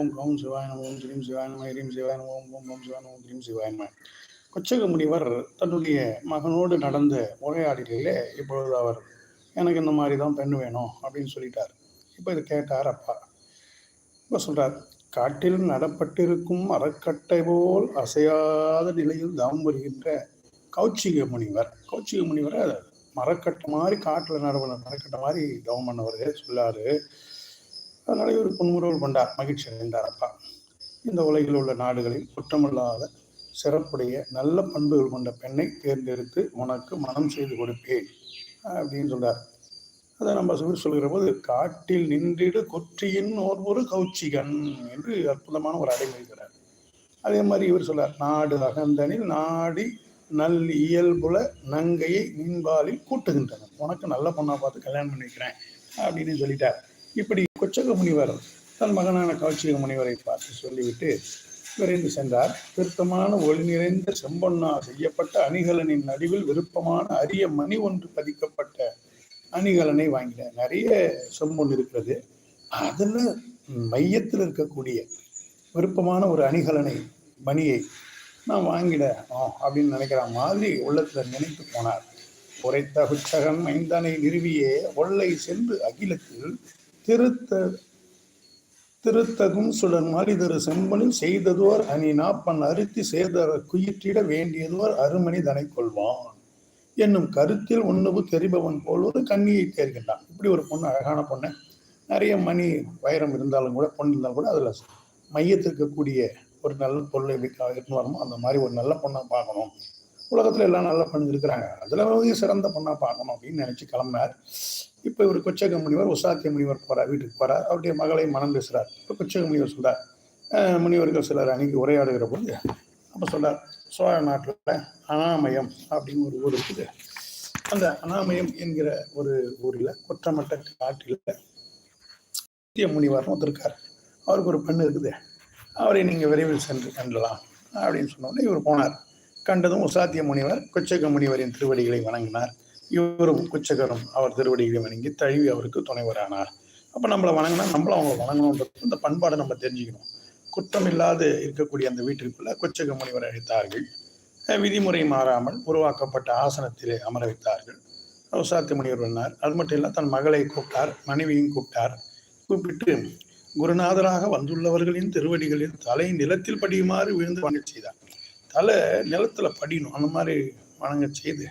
ஓம் come சிவாய நம ஓம் ஸ்ரீம் சிவாய நம ஹரீம் சிவாய நம ஓம் ஓம் கம் சிவாய நம ஓம் ஸ்ரீம் சிவாய நம. கொச்சக முனிவர் தன்னுடைய மகனோடு நடந்த உரையாடலிலே இப்பொழுது அவர் எனக்கு இந்த மாதிரி தான் பெண் வேணும் அப்படின்னு சொல்லிட்டார். இப்போ இதை கேட்டார் அப்பா. இப்போ சொல்கிறார் காட்டில் நடப்பட்டிருக்கும் அறக்கட்டை போல் அசையாத நிலையில் தவம் வருகின்ற கௌச்சிக முனிவர். கௌச்சிக முனிவரை மரக்கட்டை மாதிரி காட்டில் நடவன மரக்கட்டை மாதிரி தவம் பண்ணவர் சொல்லாரு. அதனால் இவர் புன்முறுவல் கொண்டார் மகிழ்ச்சி அடைந்தார் அப்பா. இந்த உலகில் உள்ள நாடுகளில் குற்றமில்லாத சிறப்புடைய நல்ல பண்புகள் கொண்ட பெண்ணை தேர்ந்தெடுத்து உனக்கு மனம் செய்து கொடுப்பேன் அப்படின்னு சொல்றார். அதை நம்ம சுவர் சொல்கிற போது காட்டில் நின்றிடு கொற்றியின் ஓர் ஒரு கௌச்சிகன் என்று அற்புதமான ஒரு அடைமொழிகிறார் அதே மாதிரி இவர் சொல்றார் நாடு அகந்தனில் நாடி நல் இயல்புல நங்கையை நின்பாலில் கூட்டுகின்றனர். உனக்கு நல்ல பொண்ணா பார்த்து கல்யாணம் பண்ணிக்கிறேன் அப்படின்னு சொல்லிட்டார். இப்படி கொச்சக முனிவர் தன் மகனான கௌச்சிக முனிவரை பார்த்து சொல்லிவிட்டு விரைந்து சென்றார். திருத்தமான ஒளி நிறைந்த செம்பொன்னா செய்யப்பட்ட அணிகலனின் நடுவில் விருப்பமான அரிய மணி ஒன்று பதிக்கப்பட்ட அணிகலனை வாங்கினார். நிறைய செம்பொன் இருக்கிறது. அதில் மையத்தில் இருக்கக்கூடிய விருப்பமான ஒரு அணிகலனை மணியை நான் வாங்கிடணும் அப்படின்னு நினைக்கிற மாதிரி உள்ளத்தில் நினைத்து போனார். உரைத்த குச்சகன் மைந்தனை நிறுவியே ஒல்லை சென்று அகிலத்தில் திருத்த திருத்தகும் சுடர் மாறிதரு செம்பனில் செய்ததோர் அணி நாப்பன் அறுத்தி செய்தர குயிற்றிட வேண்டியதோர் அருமணி தனை கொள்வான். என்னும் கருத்தில் உணவு தெரிபவன் போல் ஒரு கண்ணியை தேர்கின்றான் இப்படி ஒரு பொண்ணு அழகான பொண்ணு. நிறைய மணி வைரம் இருந்தாலும் கூட பொண்ணு இருந்தாலும் கூட அதில் மையத்தில் இருக்கக்கூடிய ஒரு நல்ல பொருளை எடுத்துன்னு வரணும் அந்த மாதிரி ஒரு நல்ல பொண்ணை பார்க்கணும். உலகத்துல எல்லாம் நல்ல பண்ணிருக்கிறாங்க அதுல வந்து சிறந்த பொண்ணா பார்க்கணும் அப்படின்னு நினைச்சு கிளம்பினார். இப்போ இவர் கொச்சக முனிவர் உசாத்திய முனிவர் போறார் வீட்டுக்கு போறார். அவருடைய மகளை மனம் பேசுறார். இப்போ கொச்சக முனிவர் சொல்றார் முனிவர்கள் சிலர் அன்னைக்கு உரையாடுகிற போது அப்போ சொல்றார் சோழ நாட்டில் அனாமயம் அப்படின்னு ஒரு ஊர் இருக்குது. அந்த அனாமயம் என்கிற ஒரு ஊரில் குற்றமட்ட காட்டில் சத்திய முனிவர்னு ஒருத்தர் இருக்கார். அவருக்கு ஒரு பெண் இருக்குது. அவரை நீங்கள் விரைவில் சென்று கண்டலாம் அப்படின்னு சொன்னோடனே இவர் போனார். கண்டதும் உசாத்திய முனிவர் குச்சக முனிவரின் திருவடிகளை வணங்கினார். இவரும் குச்சகரும் அவர் திருவடிகளை வணங்கி தழுவி அவருக்கு துணைவரானார். அப்போ நம்மளை வணங்கினா நம்மளும் அவங்களை வணங்கணுன்றது இந்த பண்பாடை நம்ம தெரிஞ்சுக்கணும். குற்றம் இல்லாது இருக்கக்கூடிய அந்த வீட்டிற்குள்ள குச்சக முனிவர் அழைத்தார்கள். விதிமுறை மாறாமல் உருவாக்கப்பட்ட ஆசனத்திலே அமர வைத்தார்கள். உசாத்திய முனிவர் வந்தார் அது மட்டும் இல்லை தன் மகளை கூப்பிட்டார் மனைவியும் கூப்பிட்டார். கூப்பிட்டு குருநாதராக வந்துள்ளவர்களின் திருவடிகளில் தலை நிலத்தில் படியுமாறு விழுந்து வணங்க செய்தார். தலை நிலத்துல படியணும் அந்த மாதிரி வணங்க செய்து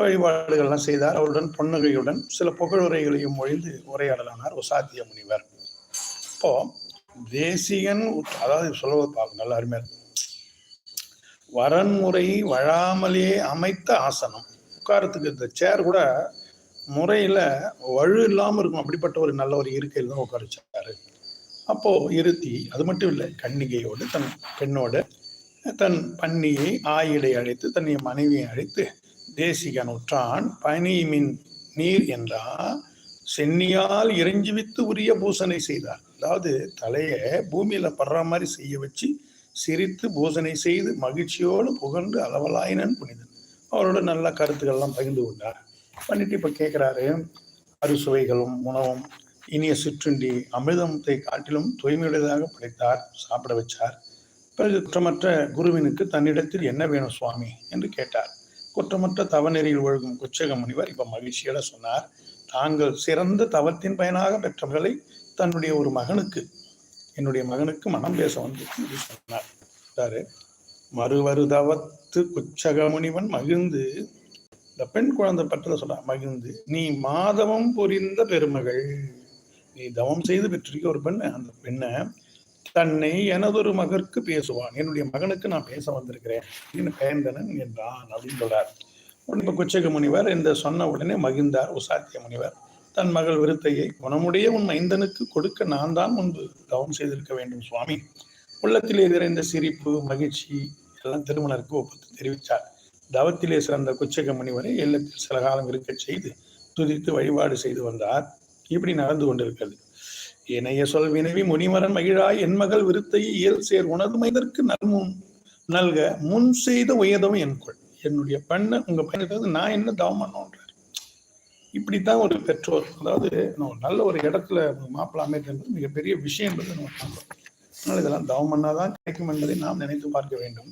வழிபாடுகள்லாம் செய்தார். அவருடன் பொன்னகையுடன் சில புகழுரைகளையும் மொழிந்து உரையாடலானார் உசாத்திய முனிவர். இப்போ தேசியன் அதாவது சொல்வது பார்க்க நல்ல அருமையா வரன்முறை வழாமலே அமைத்த ஆசனம். உட்காரத்துக்கு இந்த சேர் கூட முறையில் வலு இல்லாமல் இருக்கும். அப்படிப்பட்ட ஒரு நல்ல ஒரு இருக்கையில் தான் உட்கார வச்சாரு. அப்போது இருத்தி அது மட்டும் இல்லை கன்னிகையோடு தன் பெண்ணோடு தன் பன்னியை ஆயிடை அழைத்து தன்னுடைய மனைவியை அழைத்து தேசிகன் உற்றான் பனி மின் நீர் என்றா சென்னியால் இறைஞ்சிவித்து உரிய பூசனை செய்தார். அதாவது தலையை பூமியில படுற மாதிரி செய்ய வச்சு சிரித்து பூசனை செய்து மகிழ்ச்சியோடு புகழ்ந்து அளவலாயினன் புனிதன். அவரோட நல்ல கருத்துக்கள்லாம் பகிர்ந்து கொண்டார். பண்ணிட்டு இப்ப கேட்கிறாரு அறுசுவைகளும் உணவும் இனிய சிற்றுண்டி அமிர்தத்தை காட்டிலும் தூய்மையுடையதாக படைத்தார் சாப்பிட வச்சார். பிறகு குற்றமற்ற குருவினுக்கு தன்னிடத்தில் என்ன வேணும் சுவாமி? என்று கேட்டார். குற்றமற்ற தவநெறியில் ஒழுகும் குச்சக முனிவர் இப்ப மகிழ்ச்சியோட சொன்னார். தாங்கள் சிறந்த தவத்தின் பயனாக பெற்றவர்களை தன்னுடைய ஒரு மகனுக்கு என்னுடைய மகனுக்கு மனம் பேச வந்து சொன்னார். மறுவரு தவத்து குச்சக முனிவன் மகிழ்ந்து இந்த பெண் குழந்தை பற்றத சொல்ற மகிழ்ந்து நீ மாதவம் புரிந்த பெருமகள் நீ தவம் செய்து பெற்றிருக்க ஒரு பெண்ணு அந்த பெண்ணை தன்னை எனதொரு மகற்கு பேசுவான். என்னுடைய மகனுக்கு நான் பேச வந்திருக்கிறேன். அப்படின்னு பெயர்ந்தனன் என்றான் அப்படின்னு சொல்றார். உடனே குச்சக முனிவர் இந்த சொன்ன உடனே மகிழ்ந்தார். உசாத்திய முனிவர் தன் மகள் விருத்தையை குணமுடைய உன் மைந்தனுக்கு கொடுக்க நான் தான் முன்பு தவம் செய்திருக்க வேண்டும் சுவாமி. உள்ளத்திலே நிறைந்த சிரிப்பு மகிழ்ச்சி எல்லாம் திருமணருக்கு ஒப்புத்து தெரிவித்தார். தவத்திலே சிறந்த குச்சக முனிவரை இல்லத்தில் சில காலம் இருக்கச் செய்து துதித்து வழிபாடு செய்து வந்தார். இப்படி நடந்து கொண்டிருக்கிறது. இணைய சொல் வினவி முனிவரன் மகிழாய் என் மகள் விருத்தை இயல் சேர் உணர்மைதற்கு நல்முன் நல்க முன் செய்த உயதம் என்கொள் என்னுடைய பெண்ணை உங்க பையனுக்கு நான் என்ன தவம் பண்ணோன்றார் இப்படித்தான் ஒரு பெற்றோர் அதாவது நம்ம நல்ல ஒரு இடத்துல மாப்பிள்ளை என்பது மிகப்பெரிய விஷயம் என்பது நம்ம அதனால இதெல்லாம் தவம் பண்ணாதான் கிடைக்கும் என்பதை நாம் நினைத்து பார்க்க வேண்டும்.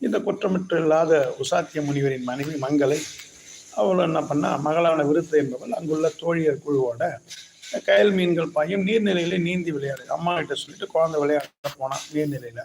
இந்த குற்றமற்ற இல்லாத உசாத்திய முனிவரின் மனைவி மங்களை அவள் என்ன பண்ணா மகளான விருத்து என்பவள் அங்குள்ள தோழியர் குழுவோட கயல் மீன்கள் பாயும் நீர்நிலையில நீந்தி விளையாடு. அம்மா கிட்ட சொல்லிட்டு குழந்தை விளையாட போனான் நீர்நிலையில.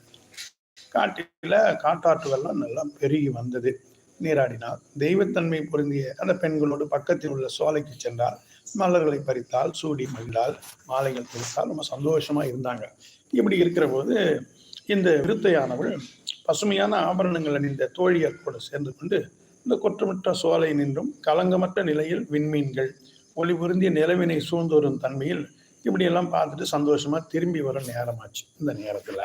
காட்டில காட்டாற்றுகள்லாம் நல்லா பெருகி வந்தது. நீராடினார் தெய்வத்தன்மை பொருந்திய அந்த பெண்களோடு பக்கத்தில் உள்ள சோலைக்கு சென்றால் மலர்களை பறித்தால் சூடி மகிழ்ந்தால் மாலைகள் பறித்தால் ரொம்ப சந்தோஷமா இருந்தாங்க. இப்படி இருக்கிற போது இந்த விருத்தையானவள் பசுமையான ஆபரணங்கள் அணிந்த தோழியர் கூட சேர்ந்து கொண்டு இந்த குற்றமற்ற சோலை நின்றும் கலங்கமற்ற நிலையில் விண்மீன்கள் ஒளி பொருந்திய நிலவினை சூழ்ந்து வரும் தன்மையில் இப்படியெல்லாம் பார்த்துட்டு சந்தோஷமா திரும்பி வர நேரமாச்சு. இந்த நேரத்துல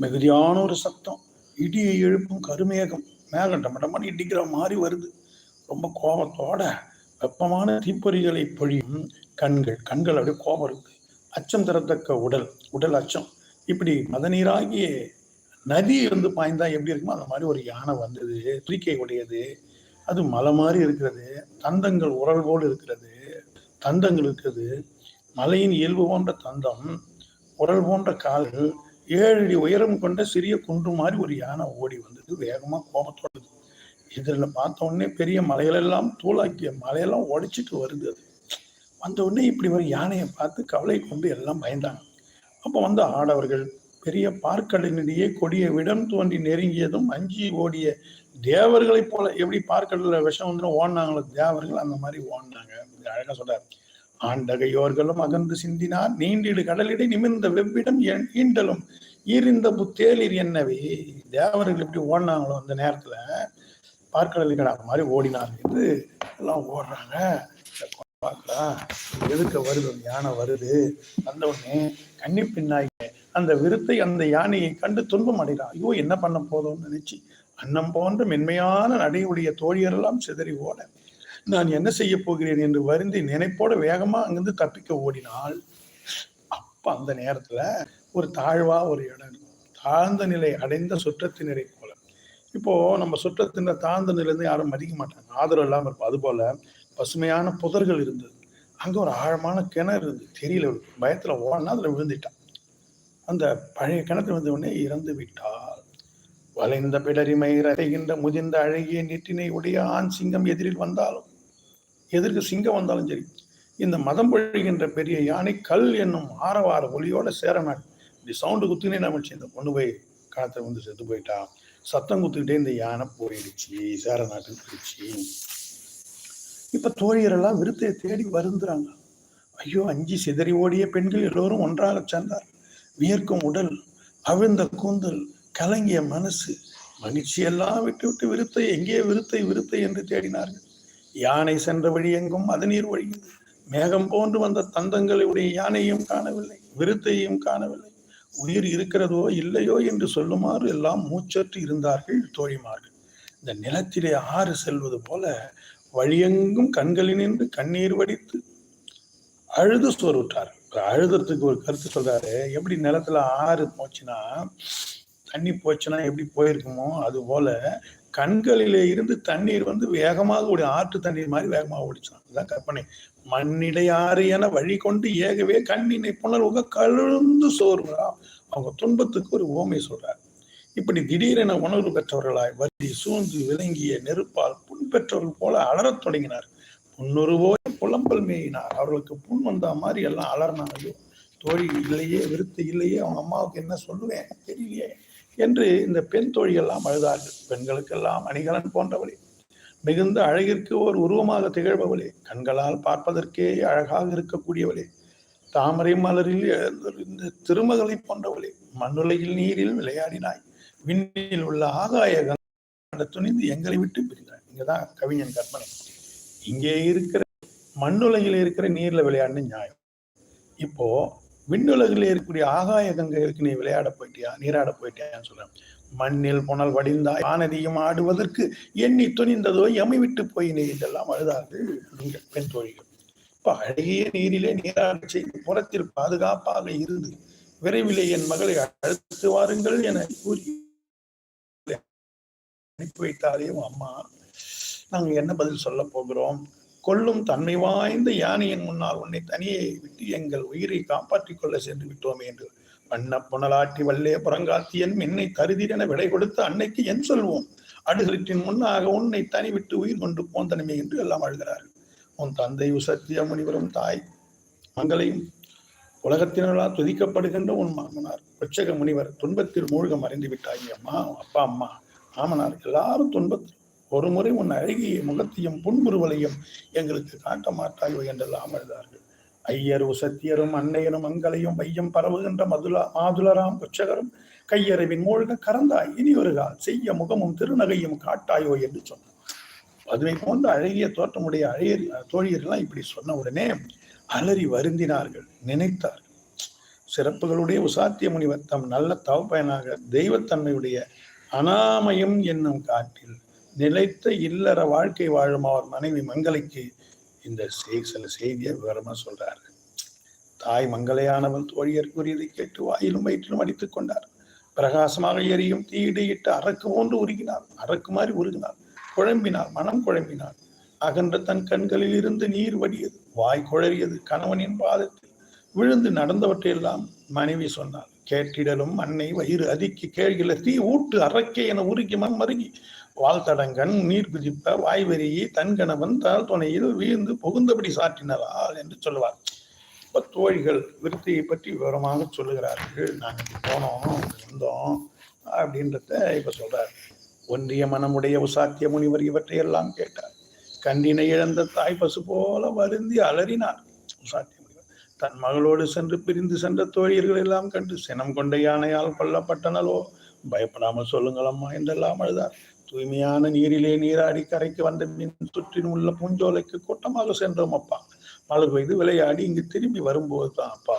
மிகுதியான ஒரு சத்தம் இடியை எழுப்பும் கருமேகம் மேகம் டமடமான இடிக்கிற மாதிரி வருது. ரொம்ப கோபத்தோட வெப்பமான தீப்பொறிகளை பொழியும் கண்கள் கண்கள் அப்படியே கோபம் இருக்கு. அச்சம் தரத்தக்க உடல் உடல் அச்சம். இப்படி மதநீராகிய நதி வந்து பாய்ந்தா எப்படி இருக்குமோ அந்த மாதிரி ஒரு யானை வந்தது துரிக்கை உடையது அது மலை மாதிரி இருக்கிறது தந்தங்கள் உரல் போல் இருக்கிறது தந்தங்கள் இருக்கிறது மலையின் இயல்பு போன்ற தந்தம் உரல் போன்ற கால்கள் ஏழு அடி உயரம் கொண்ட சிறிய குன்று மாதிரி ஒரு யானை ஓடி வந்தது வேகமாக கோபத்தோடு இதில் பார்த்த உடனே பெரிய மலைகளெல்லாம் தூளாக்கிய மலையெல்லாம் உடைச்சிட்டு வருது அது. வந்த உடனே இப்படி ஒரு யானையை பார்த்து கவலை கொண்டு எல்லாம் பயந்தாங்க. அப்போ வந்து ஆடவர்கள் பெரிய பார்க்கடலினிடையே கொடிய விடம் தோன்றி நெருங்கியதும் அஞ்சி ஓடிய தேவர்களைப் போல எப்படி பார்க்கடல விஷம் வந்து ஓடினாங்களோ? தேவர்கள் அந்த மாதிரி ஓடினாங்க. அழகா சொல்றார். ஆண்டகையோர்களும் அகன்று சிந்தினார். நீண்டிடு கடலிடை நிமிர்ந்த வெவ்விடம் ஈண்டலும். ஈரிந்த புத்தேலிர் என்னவே? தேவர்கள் எப்படி ஓடினாங்களோ அந்த நேரத்துல? பார்க்கடல் கடா மாதிரி ஓடினார் என்று எல்லாம் ஓடுறாங்க. பார்க்கலாம் எதுக்க வருது? யானை வருது. வந்த உடனே கன்னி பின்னாய் அந்த விருத்தை அந்த யானையை கண்டு துன்பம் அடைகிறான் ஐயோ என்ன பண்ண போதும்னு நினைச்சு அன்னம் போன்ற மென்மையான நடையுடைய தோழியரெல்லாம் சிதறி ஓட. நான் என்ன செய்ய போகிறேன் என்று வருந்தி நினைப்போட வேகமா அங்கிருந்து தப்பிக்க ஓடினால் அப்ப அந்த நேரத்துல ஒரு தாழ்வா ஒரு இடம். இருக்கும். தாழ்ந்த நிலை அடைந்த சுற்றத்தினரை போல. இப்போ நம்ம சுற்றத்தினர் தாழ்ந்த நிலையிலிருந்து யாரும் மதிக்க மாட்டாங்க. ஆதரவு இல்லாம இருக்கும் அது போல பசுமையான புதர்கள் இருந்தது. அங்க ஒரு ஆழமான கிணறு இருந்தது. தெரியல பயத்துல ஓடனா அதுல விழுந்துட்டான் அந்த பழைய கிணத்து வந்த உடனே இறந்து விட்டாள். வளைந்த பிடரிமை ரதைகின்ற முதிர்ந்த அழகிய நெற்றினை உடைய ஆண் சிங்கம் எதிரில் வந்தாலும் எதிர்க்கு சிங்கம் வந்தாலும் சரி இந்த மதம் பொழிகின்ற பெரிய யானை கல் என்னும் ஆரவார ஒலியோட சேரநாடு இப்படி சவுண்டு குத்தினே நம்ம இந்த கொண்டு போய் காலத்தை வந்து செத்து போயிட்டா சத்தம் குத்துக்கிட்டே இந்த யானை போயிடுச்சு சேர நாட்டுக்கு போயிடுச்சு. இப்ப தோழியரெல்லாம் விருத்தையை தேடி வருந்துறாங்க. ஐயோ அஞ்சு சிதறி ஓடிய பெண்கள் எல்லோரும் ஒன்றாக சேர்ந்தார்கள். வியர்க்கும் உடல் அவிழ்ந்த கூந்தல் கலங்கிய மனசு மகிழ்ச்சி எல்லாம் விட்டுவிட்டு விருத்தை எங்கே விருத்தை விருத்தை என்று தேடினார்கள். யானை சென்ற வழி எங்கும் அதநீர் ஒழிந்தது. மேகம் போன்று வந்த தந்தங்களுடைய யானையும் காணவில்லை விருத்தையும் காணவில்லை. உயிர் இருக்கிறதோ இல்லையோ என்று சொல்லுமாறு எல்லாம் மூச்சற்று இருந்தார்கள் தோழிமார்கள். இந்த நிலத்திலே ஆறு செல்வது போல வழியெங்கும் கண்களினின்று கண்ணீர் வடித்து அழுது சோறுட்டார் அழுதுறதுக்கு ஒரு கருத்து சொல்றாரு. எப்படி நிலத்துல ஆறு போச்சுன்னா தண்ணி போச்சுன்னா எப்படி போயிருக்குமோ அது போல கண்களிலே இருந்து தண்ணீர் வந்து வேகமாக ஓடி ஆற்று தண்ணீர் மாதிரி வேகமாக ஓடிச்சான் அதுதான் கற்பனை. மண்ணிடையாறு என வழி கொண்டு ஏகவே கண்ணினை புணர்வுக கழுந்து சோறுகிறா அவங்க துன்பத்துக்கு ஒரு ஓமை சொல்றாரு. இப்படி திடீரென உணர்வு பெற்றவர்களாய் வருதி சூழ்ந்து விளங்கிய நெருப்பால் புண் பெற்றவர்கள் போல அலறத் தொடங்கினார் முன்னுருவோய் புலம்பல் மேயினார். அவர்களுக்கு புண் வந்த மாதிரி எல்லாம் அலறினாங்க. தோழி இல்லையே விருத்து இல்லையே அவங்க அம்மாவுக்கு என்ன சொல்லுவேன்? தெரியலையே என்று இந்த பெண் தோழியெல்லாம் அழுதார்கள். பெண்களுக்கெல்லாம் அணிகலன் போன்றவளே மிகுந்த அழகிற்கு ஒரு உருவமாக திகழ்பவளே கண்களால் பார்ப்பதற்கே அழகாக இருக்கக்கூடியவளே தாமரை மலரில் இந்த திருமகளை போன்றவளே மண்ணுலையில் நீரில் விளையாடினாய் விண்ணில் உள்ள ஆகாய துணிந்து எங்களை விட்டு பிரிந்தாய் இங்கதான் கவிஞன் கற்பனை இங்கே இருக்கிற மண்ணுலகில் இருக்கிற நீர்ல விளையாடணும் நியாயம். இப்போ விண்ணுலகில் இருக்கக்கூடிய ஆகாய கங்கைகளுக்கு நீ விளையாட போயிட்டியா? நீராட போயிட்டியான்னு சொல்றேன் மண்ணில் புனல் வடிந்தாய் வானதியும் ஆடுவதற்கு எண்ணி துணிந்ததோ எமை விட்டு போயினே இதெல்லாம் அழுதார்கள் பெண் தோழிகள். இப்போ அழகிய நீரிலே நீராட செய்து புறத்தில் பாதுகாப்பாக இருந்து விரைவிலே என் மகளை அழைத்து வாருங்கள் என கூறி அனுப்பி வைத்தாலே அம்மா. நாங்கள் என்ன பதில் சொல்ல போகிறோம்? கொல்லும் தன்மை வாய்ந்த யானையின் முன்னால் உன்னை தனியே விட்டு எங்கள் உயிரை காப்பாற்றிக் கொள்ள சென்று விட்டோமே என்று வண்ண புனலாட்டி வல்லே புறங்காத்தியன் என்னை தருதிரென விடை கொடுத்து அன்னைக்கு என் சொல்வோம். அடுகளிற்றின் முன்னாக உன்னை தனி விட்டு உயிர் கொண்டு போந்தனமே என்று எல்லாம் அழுகிறார்கள். உன் தந்தை உசத்திய முனிவரும் தாய் மங்களையும் உலகத்தினரால் துதிக்கப்படுகின்ற உன் மாமனார் உச்சக முனிவர் துன்பத்தில் மூழ்க மறைந்து விட்டாய் அம்மா அப்பா அம்மா மாமனார் எல்லாரும் துன்பத்தில் ஒரு முறை உன் அழகிய முகத்தையும் புன்முறுவலையும் எங்களுக்கு காட்ட மாட்டாயோ என்றெல்லாம் அழுதார்கள். ஐயரும் சத்தியரும் அன்னையரும் மங்களையும் மையம் பரவுகின்ற மதுலா மாதுளராம் உச்சகரும் கையறிவின் மூழ்க கறந்தாய். இனி ஒரு கால் செய்ய முகமும் திருநகையும் காட்டாயோ என்று சொன்னார். அதுவை போன்ற அழகிய தோற்றமுடைய அழகிய தோழியர்கள்லாம் இப்படி சொன்ன உடனே அலறி வருந்தினார்கள் நினைத்தார்கள். சிறப்புகளுடைய உசாத்திய முனிவர் தம் நல்ல தவப்பயனாக தெய்வத்தன்மையுடைய அனாமயம் என்னும் காட்டில் நிலைத்த இல்லற வாழ்க்கை வாழும் அவர் மனைவி மங்களைக்கு இந்த சில செய்தியை விவரமா சொல்றாரு. தாய் மங்களையானவள் தோழியர் கூறியதை கேட்டு வாயிலும் வயிற்றிலும் அடித்துக் கொண்டார். பிரகாசமாக எரியும் தீயிடையிட்டு அரக்கு போன்று உருகினார் அரக்கு மாதிரி உருகினார் குழம்பினார் மனம் குழம்பினார் அகன்ற தன் கண்களில் இருந்து நீர் வடியது. வாய் குழறியது கணவனின் பாதத்தில். விழுந்து நடந்தவற்றையெல்லாம் மனைவி சொன்னார் கேட்டிடலும் அன்னை வயிறு அதிக்கி கேழ்கில தீ ஊட்டு அறக்கே என உருகி மருகி வாழ்த்தடங்கன் நீர் குதிப்ப வாய்வெறியை தன் கணவன் தாழ் துணையில் வீழ்ந்து புகுந்தபடி சாற்றினரால் என்று சொல்லுவார். இப்ப தோழிகள் விருத்தியை பற்றி விவரமாக சொல்லுகிறார்கள். நாங்கள் போனோம் வந்தோம் அப்படின்றத இப்ப சொல்றார். ஒன்றிய மனமுடைய உசாத்திய முனிவர் இவற்றையெல்லாம் கேட்டார். கண்டினை இழந்த தாய் பசு போல வருந்தி அலறினார். உசாத்திய முனிவர் தன் மகளோடு சென்று பிரிந்து சென்ற தோழியர்கள் எல்லாம் கண்டு சினம் கொண்ட யானையால் கொல்லப்பட்டனலோ பயப்படாமல் சொல்லுங்களம்மா என்றெல்லாம் அழுதார். தூய்மையான நீரிலே நீராடி கரைக்கு வந்த மீன் சுற்றின் உள்ள பூஞ்சோலைக்கு கூட்டமாக சென்றோம் அப்பா. மழை பெய்து விளையாடி இங்கு திரும்பி வரும்போது தான் அப்பா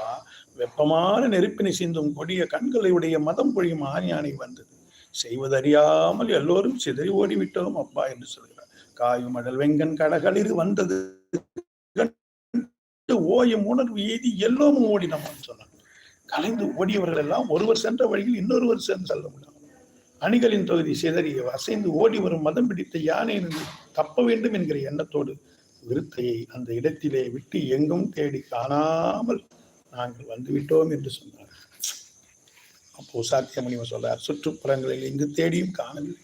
வெப்பமான நெருப்பினை சிந்தும் கொடிய கண்களை உடைய மதம் பொழியும் ஆணியானை வந்தது. செய்வதறியாமல் எல்லோரும் சிதறி ஓடிவிட்டோம் அப்பா என்று சொல்கிறார். காயும் மடல் வெங்கன் கடகளில் வந்தது. ஓயும் உணர்வு எய்தி எல்லோரும் ஓடினோம் சொன்னார். கலைந்து ஓடியவர்கள் எல்லாம் ஒருவர் சென்ற வழியில் இன்னொருவர் சென்று செல்ல முடியும். அணிகளின் தொகுதி சிதறி அசைந்து ஓடி வரும் மதம் பிடித்த யானை தப்ப வேண்டும் என்கிற எண்ணத்தோடு விருத்தையை அந்த இடத்திலே விட்டு எங்கும் தேடி காணாமல் நாங்கள் வந்துவிட்டோம் என்று சொன்னார். அப்போ சாத்திய சொல்றார் சுற்றுப்புறங்களில் எங்கு தேடியும் காணவில்லை.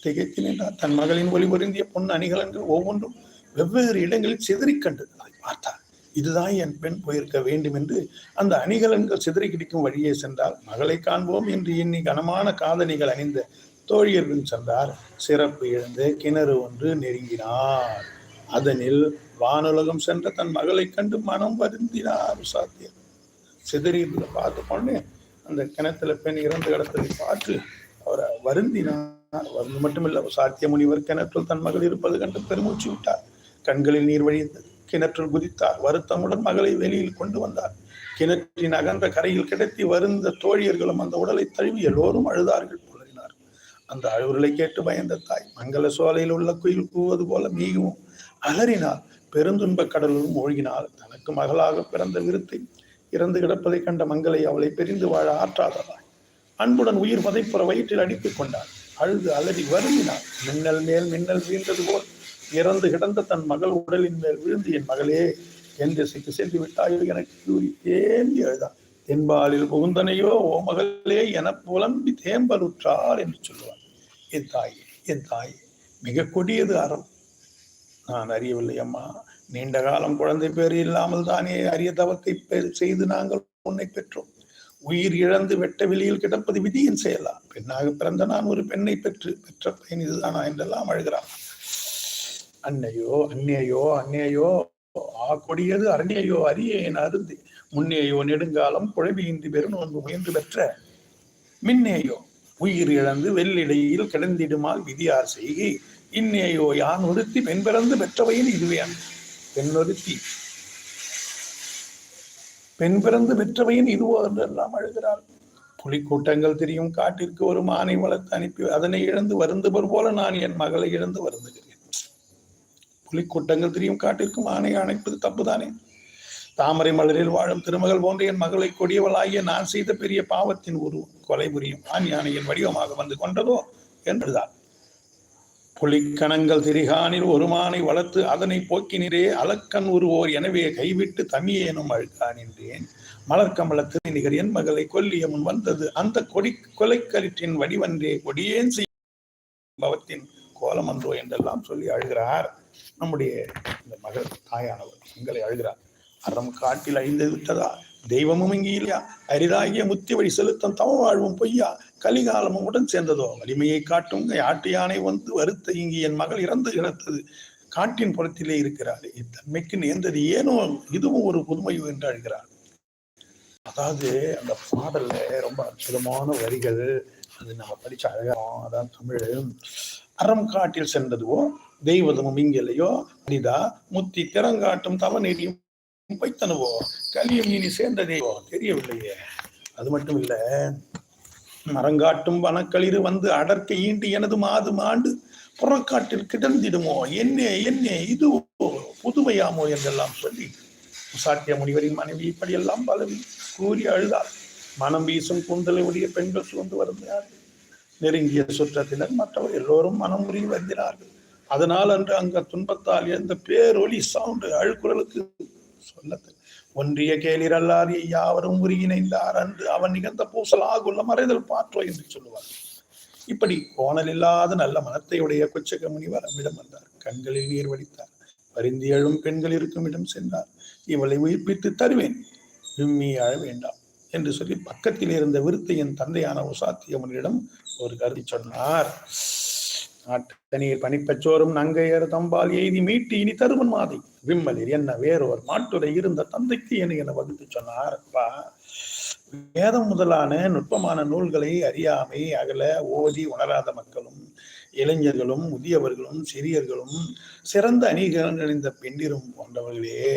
திகைத்து நின்றார் தன் மகளின் ஒளி பொருந்திய பொன் அணிகலன்கள் ஒவ்வொன்றும் வெவ்வேறு இடங்களில் சிதறி கண்டது அதை பார்த்தார் இதுதான் என் பெண் போயிருக்க வேண்டும் என்று அந்த அணிகலன்கள் சிதறி கிடைக்கும் வழியே சென்றால் மகளை காண்போம் என்று எண்ணி கனமான காதணிகள் அணிந்த தோழியர்கள் சென்றார் சிறப்பு இழந்து கிணறு ஒன்று நெருங்கினார். அதனில் வானுலகம் சென்ற தன் மகளை கண்டு மனம் வருந்தினார் சாத்தியம் சிதறி பார்த்த கொண்டு அந்த கிணத்துல பெண் இறந்து கிடத்ததை பார்த்து அவரை வருந்தினார். வந்து மட்டுமில்ல சாத்திய முனிவர் கிணற்றில் தன் மகள் இருப்பது கண்டு பெருமூச்சு விட்டார். கண்களில் நீர் வழிந்தது. கிணற்றில் குதித்தார். வருத்தமுடன் மகளை வெளியில் கொண்டு வந்தார். கிணற்றின் அகன்ற கரையில் கிடத்தி வருந்த தோழியர்களும் அந்த உடலை தழுவி எல்லோரும் அழுதார்கள் புலறினார் அந்த அழுவுகளை கேட்டு பயந்த தாய் மங்கள சோலையில் உள்ள குயில் கூவது போல மீகவும் அலறினார் பெருந்துன்ப கடலும் மூழ்கினார் தனக்கு மகளாக பிறந்த விருத்தை இறந்து கிடப்பதை கண்ட மங்களை அவளை பிரிந்து வாழ ஆற்றாததாய். அன்புடன் உயிர் வதைப்புற வயிற்றில் அடித்துக் கொண்டார் அழுது அலறி வருந்தினார் மின்னல் மேல் மின்னல் வீழ்ந்தது போல் இறந்து கிடந்த தன் மகள் உடலின் மேல் விழுந்து என் மகளே என் திசைக்கு சென்று விட்டாயோ எனக்கு கூறி தேம்பி அழுதான் தென்பாலில் புகுந்தனையோ ஓ மகளே என புலம்பி தேம்பலுற்றார் என்று சொல்லுவார் என் தாயே என் தாயே மிக கொடியது அறம். நான் அறியவில்லை அம்மா. நீண்ட காலம் குழந்தை பேர் இல்லாமல் தானே அரிய தவத்தை செய்து நாங்கள் உன்னை பெற்றோம். உயிர் இழந்து வெட்ட வெளியில் கிடப்பது விதியின் செயலா? பெண்ணாக பிறந்த நான் ஒரு பெண்ணை பெற்று பெற்ற பயன் இதுதானா? என்றெல்லாம் அழுகிறான். அன்னையோ அன்னையோ அன்னையோ ஆ கொடியது அரண்யையோ அரியேன் அருந்தி முன்னேயோ நெடுங்காலம் குழவியின்றி பெருநோன்பு முயன்று பெற்ற மின்னேயோ உயிர் இழந்து வெள்ளிடையில் கிடந்திடுமால் விதியார் செய்கை. இன்னேயோ யான் ஒருத்தி பெண் பிறந்து பெற்றவையின் இதுவே பெண் ஒருத்தி பெண் பிறந்து பெற்றவையின் இதுவோ என்றெல்லாம் அழுகிறாள். புலிக்கூட்டங்கள் தெரியும் காட்டிற்கு ஒரு மானை வளர்த்து அனுப்பி அதனை இழந்து வருந்துவர் போல நான் என் மகளை இழந்து வருந்துகிறேன். புலிக்கூட்டங்கள் திரியும் காட்டிற்கும் ஆணை அணைப்பது தப்புதானே? தாமரை மலரில் வாழும் திருமகள் போன்ற என் மகளை கொடியவளாகிய நான் செய்த பெரிய பாவத்தின் உருவம் கொலை புரியும். ஆண் யானையின் வடிவமாக வந்து கொண்டதோ என்றுதான். புலிக்கணங்கள் திரிகானில் ஒரு மானை வளர்த்து அதனை போக்கினிரே அலக்கன் உருவோர் எனவே கைவிட்டு தமியேனும் அழுக்கா நின்றேன். மலர்க்கமல திருநிகர் என் மகளை கொல்லிய முன் வந்தது அந்த கொடி கொலைக்கரிற்றின் வடிவன்றே கொடியேன் செய்ய பவத்தின் கோலமன்றோ என்றெல்லாம் சொல்லி அழுகிறார். நம்முடைய இந்த மகள் தாயானவர் எங்களை அழுகிறார். அறம் காட்டில் அழிந்து விட்டதா? தெய்வமும் இங்கு இல்லையா? அரிதாகிய முத்தி வழி செலுத்தம் தவ வாழ்வும் பொய்யா? கலிகாலமும் உடன் சேர்ந்ததோ? வலிமையை காட்டும் ஆட்டு யானை வந்து வருத்த இங்கு என் மகள் இறந்து கிடத்தது. காட்டின் புறத்திலே இருக்கிறார் இத்தன்மைக்கு நேர்ந்தது ஏனோ? இதுவும் ஒரு புதுமை என்று அழுகிறார் அதாவது அந்த பாடல்ல ரொம்ப அற்புதமான வரிகள். அது நம்ம படிச்ச அழகா அதான் தமிழ். அறம் காட்டில் சென்றதுவோ? தெய்வதமும் இங்கில்லையோ அரிதா முத்தி திறங்காட்டும் தவ நெறியும் வைத்தனவோ கலியும் இனி சேர்ந்ததேவோ தெரியவில்லையே. அது மட்டும் இல்ல. மரங்காட்டும் வனக்களிறு வந்து அடர்க்க ஈண்டு எனது மாது மாண்டு புறக்காட்டில் கிடந்திடுமோ? என்ன என்ன இது புதுமையாமோ என்றெல்லாம் சொல்லி சாட்டிய முனிவரின் மனைவி இப்படியெல்லாம் பலவி கூறி அழுதார் மனம் வீசும் கூந்தலை உடைய பெண்கள் சூழ்ந்து வருந்தார்கள் நெருங்கிய சுற்றத்தினர் மற்றவர் எல்லோரும் மனம் முறிவு வருந்தினார்கள். அதனால் அன்று அங்க துன்பத்தால் எந்த பேரொலி சவுண்டு அழுக்குறலுக்கு சொல்லத்து. ஒன்றிய கேளிர் அல்லாது யாவரும் உருகிணைந்தார் அன்று அவன் நிகழ்ந்த பூசல் ஆகுள்ள மறைதல் பாற்றோ என்று சொல்லுவார். இப்படி கோணல் இல்லாத நல்ல மனத்தை உடைய கொச்சக முனிவர் அம்மிடம் வந்தார். கண்களில் நீர் வடித்தார். பரிந்தி எழும் பெண்கள் இருக்கும் இடம் சென்றார். இவளை உயிர்ப்பித்து தருவேன். விம்மி அழ வேண்டாம் என்று சொல்லி பக்கத்தில் இருந்த விருத்தையின் தந்தையான உசாத்தியமனிடம் ஒரு கருதி சொன்னார். நாட்டநீர் பனிப்பச்சோறும் நங்கையர் தம்பால் எய்தி மீட்டு இனி தருவன் மாதை. விம்மலில் என்ன வேறொரு மாட்டுரை இருந்த தந்தைக்கு என்ன என வகுத்து சொன்னார். அப்பா வேதம் முதலான நுட்பமான நூல்களை அறியாமை அகல ஓதி உணராத மக்களும் இளைஞர்களும் முதியவர்களும் சிறியர்களும் சிறந்த அணிகள் அணிந்த பெண்டிரும் போன்றவர்களே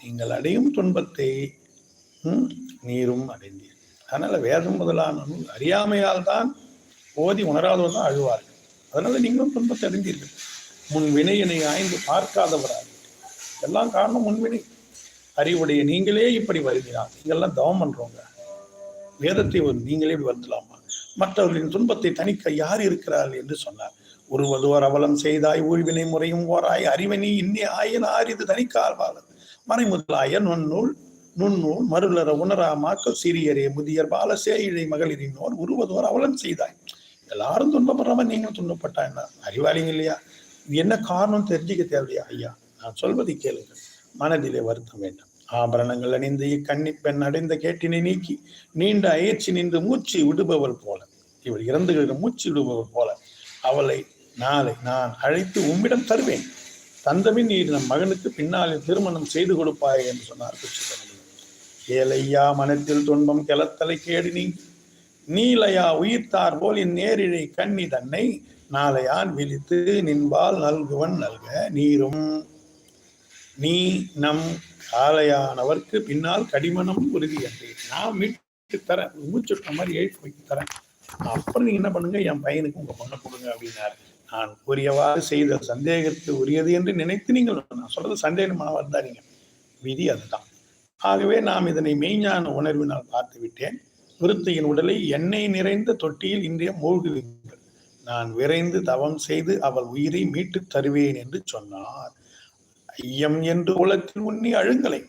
நீங்கள் அடையும் துன்பத்தை நீரும் அடைந்தீர். அதனால வேதம் முதலான நூல் அறியாமையால் தான் ஓதி உணராதவர்கள் தான் அழுவார்கள். அதனால நீங்களும் துன்பத்தை அறிந்தீர்கள் முன் வினையினை ஆய்ந்து பார்க்காதவராக எல்லாம் காரணம் முன்வினை அறிவுடைய நீங்களே இப்படி வருகிறார். நீங்கள்லாம் தவம் பண்றவங்க. வேதத்தை ஒரு நீங்களே இப்படி வருத்தலாமா? மற்றவர்களின் துன்பத்தை தணிக்க யார் இருக்கிறார்கள் என்று சொன்னார். ஒருவதோர் அவலம் செய்தாய் ஊழ்வினை முறையும் ஓராய் அறிவனி இன்னி ஆயன் ஆரிது தணிக்கால்வாளர் மறைமுதலாய நுண்ணூல் நுண்ணூல் மருளர உணரா மாக்கள் சிறியரே முதியர் பால சேயிழை மகளிரினோர் உருவதோர் அவலம் செய்தாய். எல்லாரும் துன்பப்படுறவன் நீங்களும் துன்பப்பட்டா என்ன? அறிவாளிங்க இல்லையா? இது என்ன காரணம் தெரிஞ்சுக்க தேவையா ஐயா நான் சொல்வதை கேளுங்கள் மனதிலே வருத்தம் வேண்டாம். ஆபரணங்கள் அணிந்து இக்கன்னி பெண் அடைந்த கேட்டினை நீக்கி நீண்ட அயற்சி நின்று மூச்சு விடுபவள் போல. இவள் இறந்துகிற மூச்சு விடுபவர் போல. அவளை நாளை நான் அழைத்து உம்மிடம் தருவேன். தந்தமின் நீர் நம் மகனுக்கு பின்னாலே திருமணம் செய்து கொடுப்பாய் என்று சொன்னார். ஏழையா ஏலையா மனத்தில் துன்பம் கிளத்தலை கேடு நீ. நீலையா உயிர்த்தார் போல் என் நேரிழை கண்ணி தன்னை நாளையான் விழித்து நின்பால் நல்குவன் நல்க நீரும். நீ நம் காலையானவர்க்கு பின்னால் கடிமணம் உறுதி என்றேன் நான் மீட்டு தரேன். மூச்சுட்ட மாதிரி எழுப்பி வைத்து தரேன். அப்புறம் நீங்க என்ன பண்ணுங்க? என் பையனுக்கு உங்க பொண்ணை கொடுங்க அப்படின்னாரு. நான் கூறியவாறு செய்த சந்தேகத்துக்கு உரியது என்று நினைத்து நீங்கள் நான் சொல்றது சந்தேகமான வந்தாரீங்க விதி அதுதான். ஆகவே நாம் இதனை மெய்ஞான உணர்வினால் பார்த்து விட்டேன் விருத்தியின் உடலை எண்ணெய் நிறைந்த தொட்டியில் இன்றைய மூழ்குவீர்கள். நான் விரைந்து தவம் செய்து அவள் உயிரை மீட்டுத் தருவேன் என்று சொன்னார். ஐயம் என்று உலகத்தில் உண்ணி அழுங்கலை.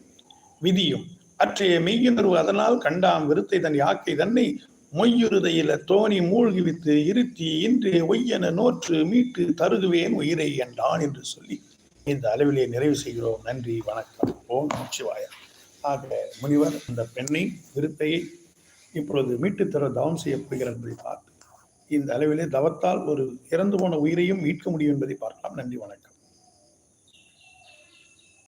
விதியும் அற்றைய மெய்யுணர்வு அதனால் கண்டாம் விருத்தை தன் யாக்கை தன்னை மொய்யுறுதையில தோணி மூழ்கிவித்து இருத்தி இன்று ஒய்யென நோற்று மீட்டு தருகுவேன் உயிரை என்றான் என்று சொல்லி இந்த அளவிலே நிறைவு செய்கிறோம். நன்றி வணக்கம். ஓம் நமச்சிவாயா. ஆக முனிவர் அந்த பெண்ணை விருத்தையை இப்பொழுது மீட்டு தர தவம் செய்யப்படுகிறார் என்பதை பார்த்து இந்த அளவிலே தவத்தால் ஒரு இறந்து போன உயிரையும் மீட்க முடியும் என்பதை பார்க்கலாம். நன்றி வணக்கம்.